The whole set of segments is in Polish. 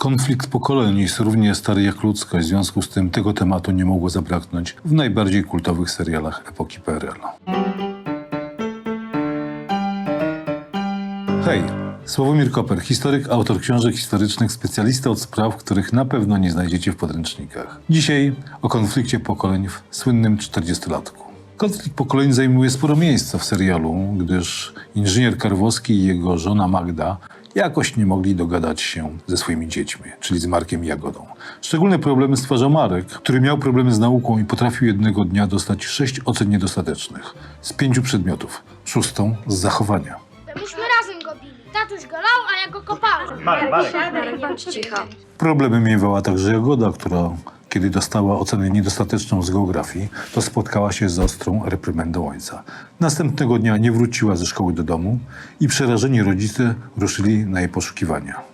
Konflikt pokoleń jest równie stary jak ludzkość, w związku z tym tego tematu nie mogło zabraknąć w najbardziej kultowych serialach epoki PRL. Hej, Sławomir Koper, historyk, autor książek historycznych, specjalista od spraw, których na pewno nie znajdziecie w podręcznikach. Dzisiaj o konflikcie pokoleń w słynnym 40-latku. Konflikt pokoleń zajmuje sporo miejsca w serialu, gdyż inżynier Karwowski i jego żona Magda jakoś nie mogli dogadać się ze swoimi dziećmi, czyli z Markiem i Jagodą. Szczególne problemy stwarzał Marek, który miał problemy z nauką i potrafił jednego dnia dostać sześć ocen niedostatecznych z pięciu przedmiotów, szóstą z zachowania. Myśmy razem go bili. Tatuś go lał, a ja go kopałem. Marek, Marek. Bądź cicho. Problemy miewała także Jagoda, która kiedy dostała ocenę niedostateczną z geografii, to spotkała się z ostrą reprymendą ojca. Następnego dnia nie wróciła ze szkoły do domu i przerażeni rodzice ruszyli na jej poszukiwania.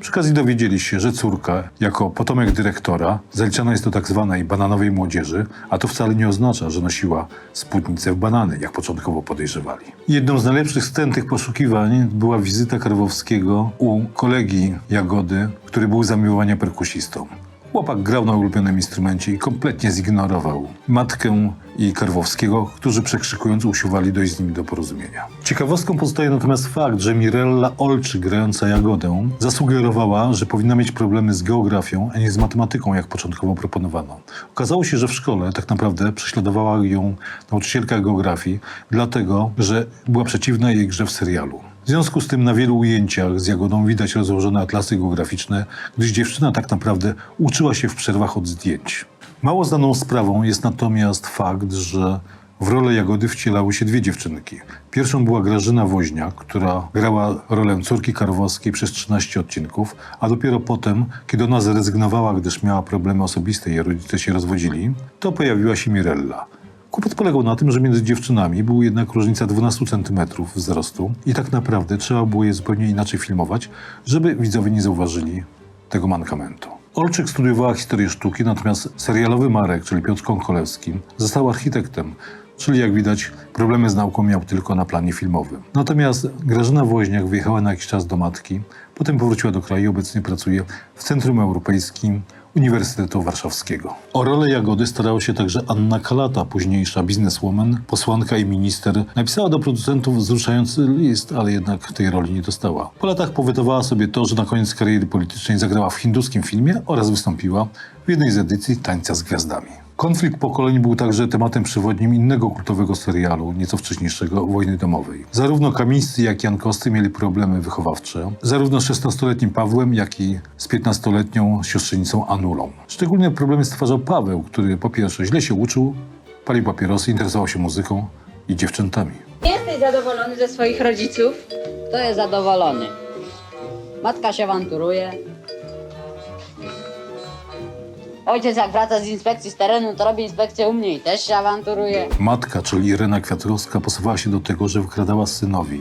Przy okazji dowiedzieli się, że córka, jako potomek dyrektora, zaliczana jest do tak zwanej bananowej młodzieży, a to wcale nie oznacza, że nosiła spódnicę w banany, jak początkowo podejrzewali. Jedną z najlepszych scen tych poszukiwań była wizyta Karwowskiego u kolegi Jagody, który był zamiłowania perkusistą. Chłopak grał na ulubionym instrumencie i kompletnie zignorował matkę i Karwowskiego, którzy przekrzykując usiłowali dojść z nimi do porozumienia. Ciekawostką pozostaje natomiast fakt, że Mirella Olczyk, grająca Jagodę, zasugerowała, że powinna mieć problemy z geografią, a nie z matematyką, jak początkowo proponowano. Okazało się, że w szkole tak naprawdę prześladowała ją nauczycielka geografii, dlatego, że była przeciwna jej grze w serialu. W związku z tym na wielu ujęciach z Jagodą widać rozłożone atlasy geograficzne, gdyż dziewczyna tak naprawdę uczyła się w przerwach od zdjęć. Mało znaną sprawą jest natomiast fakt, że w rolę Jagody wcielały się dwie dziewczynki. Pierwszą była Grażyna Woźniak, która grała rolę córki Karwowskiej przez 13 odcinków, a dopiero potem, kiedy ona zrezygnowała, gdyż miała problemy osobiste i rodzice się rozwodzili, to pojawiła się Mirella. Kłopot polegał na tym, że między dziewczynami była jednak różnica 12 cm wzrostu i tak naprawdę trzeba było je zupełnie inaczej filmować, żeby widzowie nie zauważyli tego mankamentu. Olczyk studiowała historię sztuki, natomiast serialowy Marek, czyli Piotr Konkolewski, został architektem, czyli jak widać problemy z nauką miał tylko na planie filmowym. Natomiast Grażyna Woźniak wyjechała na jakiś czas do matki, potem powróciła do kraju i obecnie pracuje w Centrum Europejskim Uniwersytetu Warszawskiego. O rolę Jagody starała się także Anna Kalata, późniejsza bizneswoman, posłanka i minister. Napisała do producentów wzruszający list, ale jednak tej roli nie dostała. Po latach powetowała sobie to, że na koniec kariery politycznej zagrała w hinduskim filmie oraz wystąpiła w jednej z edycji Tańca z Gwiazdami. Konflikt pokoleń był także tematem przewodnim innego kultowego serialu, nieco wcześniejszego Wojny Domowej. Zarówno Kamińscy, jak i Jankowscy mieli problemy wychowawcze, zarówno z 16-letnim Pawłem, jak i z 15-letnią siostrzenicą Anulą. Szczególne problemy stwarzał Paweł, który po pierwsze źle się uczył, palił papierosy, interesował się muzyką i dziewczętami. Jesteś zadowolony ze swoich rodziców? Kto jest zadowolony? Matka się awanturuje. Ojciec jak wraca z inspekcji z terenu, to robi inspekcję u mnie i też się awanturuje. Matka, czyli Irena Kwiatkowska, posuwała się do tego, że wykradała synowi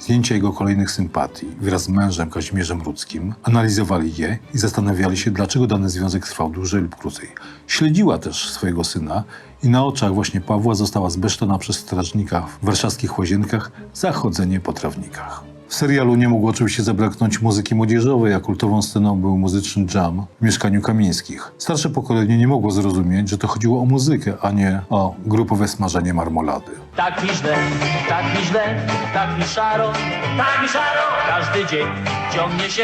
zdjęcia jego kolejnych sympatii wraz z mężem Kazimierzem Rudzkim, analizowali je i zastanawiali się, dlaczego dany związek trwał dłużej lub krócej. Śledziła też swojego syna i na oczach właśnie Pawła została zbesztana przez strażnika w warszawskich łazienkach za chodzenie po trawnikach. W serialu nie mogło oczywiście zabraknąć muzyki młodzieżowej, a kultową sceną był muzyczny jam w mieszkaniu Kamińskich. Starsze pokolenie nie mogło zrozumieć, że to chodziło o muzykę, a nie o grupowe smażenie marmolady. Tak mi źle, tak mi źle, tak mi szaro, tak mi szaro. Każdy dzień ciągnie się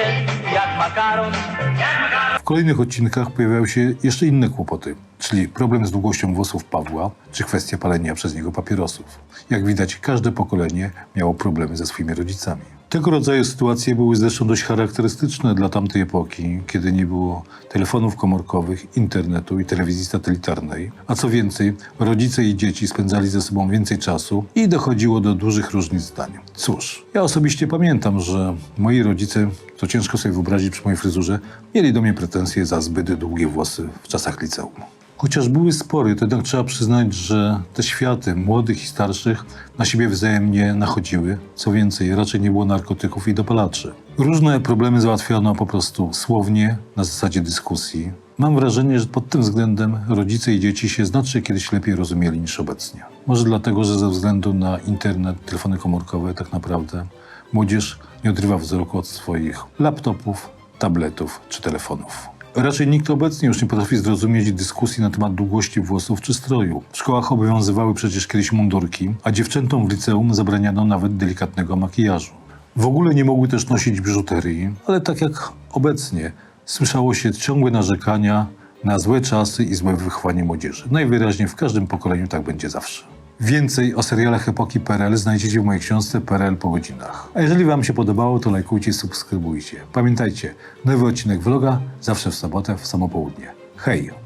jak makaron, jak makaron. W kolejnych odcinkach pojawiały się jeszcze inne kłopoty, czyli problem z długością włosów Pawła, czy kwestia palenia przez niego papierosów. Jak widać, każde pokolenie miało problemy ze swoimi rodzicami. Tego rodzaju sytuacje były zresztą dość charakterystyczne dla tamtej epoki, kiedy nie było telefonów komórkowych, internetu i telewizji satelitarnej. A co więcej, rodzice i dzieci spędzali ze sobą więcej czasu i dochodziło do dużych różnic zdań. Cóż, ja osobiście pamiętam, że moi rodzice, to ciężko sobie wyobrazić przy mojej fryzurze, mieli do mnie pretensje za zbyt długie włosy w czasach liceum. Chociaż były spory, to jednak trzeba przyznać, że te światy młodych i starszych na siebie wzajemnie nachodziły. Co więcej, raczej nie było narkotyków i dopalaczy. Różne problemy załatwiano po prostu słownie, na zasadzie dyskusji. Mam wrażenie, że pod tym względem rodzice i dzieci się znacznie kiedyś lepiej rozumieli niż obecnie. Może dlatego, że ze względu na internet, telefony komórkowe tak naprawdę młodzież nie odrywa wzroku od swoich laptopów, tabletów czy telefonów. Raczej nikt obecnie już nie potrafi zrozumieć dyskusji na temat długości włosów czy stroju. W szkołach obowiązywały przecież kiedyś mundurki, a dziewczętom w liceum zabraniano nawet delikatnego makijażu. W ogóle nie mogły też nosić biżuterii, ale tak jak obecnie słyszało się ciągłe narzekania na złe czasy i złe wychowanie młodzieży. Najwyraźniej w każdym pokoleniu tak będzie zawsze. Więcej o serialach epoki PRL znajdziecie w mojej książce PRL po godzinach. A jeżeli Wam się podobało, to lajkujcie subskrybujcie. Pamiętajcie, nowy odcinek vloga zawsze w sobotę w samo południe. Hej!